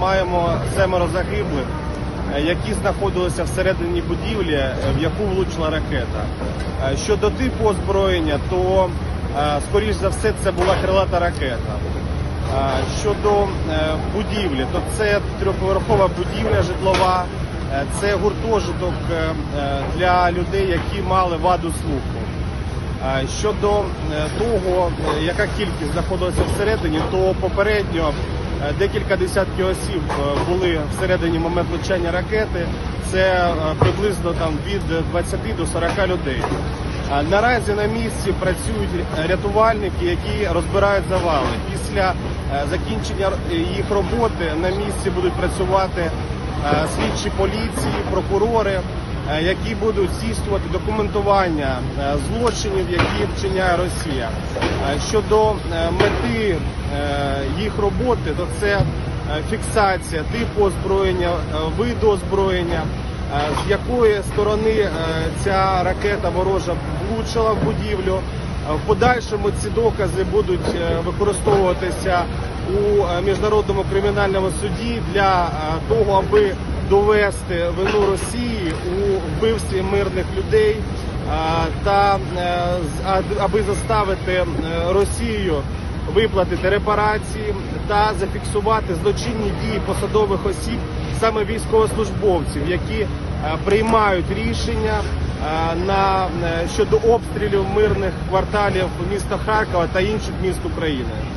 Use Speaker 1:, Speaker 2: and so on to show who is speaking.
Speaker 1: маємо семеро загиблих, е, які знаходилися всередині будівлі, е, в яку влучила ракета. Е, Щодо типу озброєння, то скоріш за все це була крилата ракета. Щодо будівлі, то це трьохповерхова будівля житлова, це гуртожиток для людей, які мали ваду слуху. Щодо того, яка кількість знаходилася всередині, то попередньо декілька десятків осіб е, були всередині момент влучання ракети. Це е, приблизно там від 20 до 40 людей. Наразі на місці працюють рятувальники, які розбирають завали. Після е, закінчення їх роботи на місці будуть працювати е, слідчі поліції, прокурори, е, які будуть здійснювати документування е, злочинів, які вчиняє Росія. Е, Щодо е, мети е, їх роботи, то це е, фіксація типу озброєння, е, виду озброєння, е, з якої сторони е, ця ракета ворожа влучила в будівлю. Е, В подальшому ці докази будуть е, використовуватися у е, міжнародному кримінальному суді для е, того, аби довести вину Росії у вбивстві мирних людей та е, аби заставити е, Росію виплатити репарації та зафіксувати злочинні дії посадових осіб, саме військовослужбовців, які е, приймають рішення на щодо обстрілів мирних кварталів міста Харкова та інших міст України.